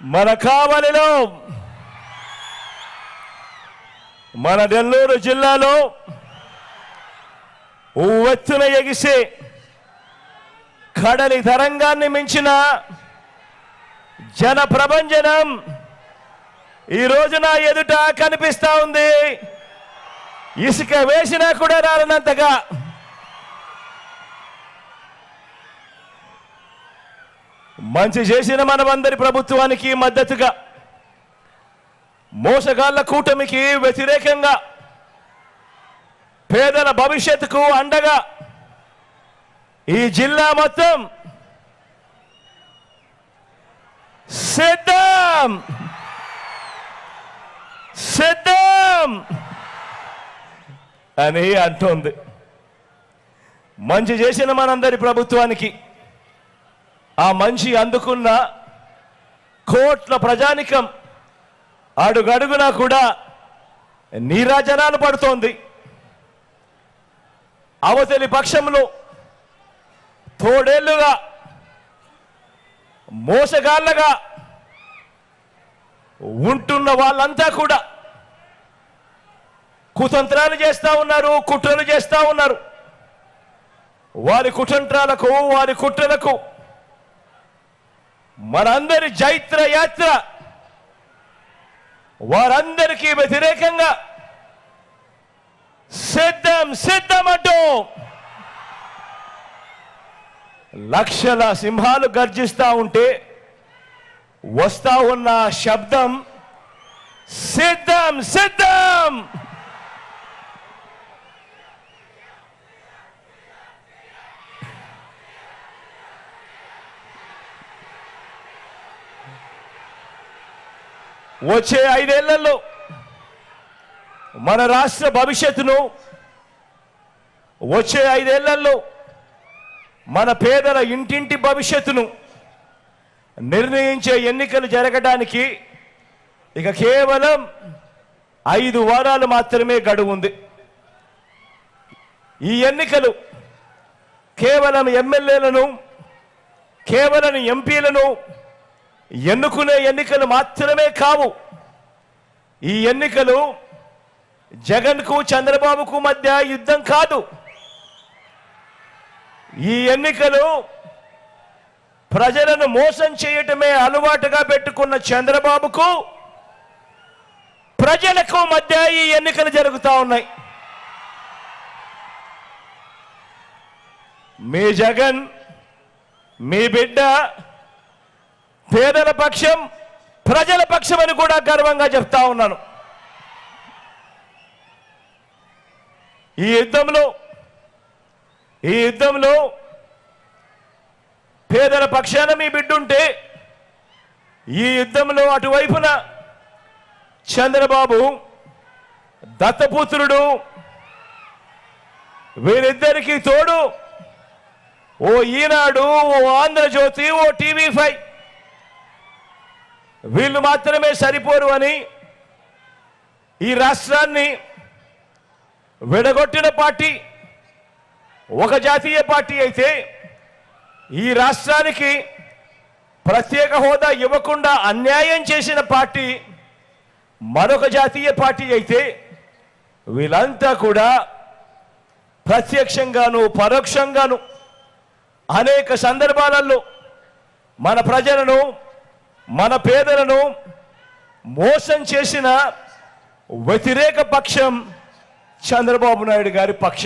మన కావలిలో మన నెల్లూరు జిల్లాలో ఉవ్వెత్తున ఎగిసే కడలి తరంగాన్ని మించిన జన ప్రభంజనం ఈ రోజున ఎదుట కనిపిస్తా ఉంది. ఇసుక వేసినా కూడా రాలనంతగా. మంచి చేసిన మనమందరి ప్రభుత్వానికి మద్దతుగా మోసగాళ్ళ కూటమికి వ్యతిరేకంగా పేదల భవిష్యత్తుకు అండగా ఈ జిల్లా మొత్తం సిద్ధం! సిద్ధం! అని అంటుంది. మంచి చేసిన మనందరి ప్రభుత్వానికి ఆ మంచి అందుకున్న కోట్ల ప్రజానికం అడుగడుగున కూడా నీరాజనాలు పడుతోంది. అవతలి పక్షంలో తోడేళ్ళుగా మోసగాళ్ళగా ఉంటున్న వాళ్ళంతా కూడా కుతంత్రాలు చేస్తా ఉన్నారు కుట్రలు చేస్తా ఉన్నారు. వారి కుతంత్రాలకు వారి కుట్రలకు మనందరి జైత్ర యాత్ర వారందరికీ వ్యతిరేకంగా సిద్ధం సిద్ధం అంటూ లక్షల సింహాలు గర్జిస్తూ ఉంటే వస్తా ఉన్న శబ్దం సిద్ధం సిద్ధం! వచ్చే ఐదేళ్ళలో మన రాష్ట్ర భవిష్యత్తును వచ్చే ఐదేళ్ళలో మన పేదల ఇంటింటి భవిష్యత్తును నిర్ణయించే ఎన్నికలు జరగడానికి ఇక కేవలం ఐదు వారాలు మాత్రమే గడువు ఉంది. ఈ ఎన్నికలు కేవలం ఎమ్మెల్యేలను కేవలం ఎంపీలను ఎన్నుకునే ఎన్నికలు మాత్రమే కావు. ఈ ఎన్నికలు జగన్కు చంద్రబాబుకు మధ్య యుద్ధం కాదు. ఈ ఎన్నికలు ప్రజలను మోసం చేయటమే అలవాటుగా పెట్టుకున్న చంద్రబాబుకు ప్రజలకు మధ్య ఈ ఎన్నికలు జరుగుతూ ఉన్నాయి. మీ జగన్ మీ బిడ్డ పేదల పక్షం ప్రజల పక్షం అని కూడా గర్వంగా చెప్తా ఉన్నాను. ఈ యుద్ధంలో ఈ యుద్ధంలో పేదల పక్షాన మీ బిడ్డుంటే ఈ యుద్ధంలో అటువైపున చంద్రబాబు దత్తపుత్రుడు వీరిద్దరికీ తోడు ఓ ఈనాడు ఓ ఆంధ్రజ్యోతి ఓ టీవీ ఫైవ్ వీళ్ళు మాత్రమే సరిపోరు అని ఈ రాష్ట్రాన్ని విడగొట్టిన పార్టీ ఒక జాతీయ పార్టీ అయితే ఈ రాష్ట్రానికి ప్రత్యేక హోదా ఇవ్వకుండా అన్యాయం చేసిన పార్టీ మరొక జాతీయ పార్టీ అయితే వీళ్ళంతా కూడా ప్రత్యక్షంగాను పరోక్షంగాను అనేక సందర్భాలలో మన ప్రజలను మన పేదలను మోసం చేసిన వ్యతిరేక పక్షం చంద్రబాబు నాయుడు గారి పక్షం.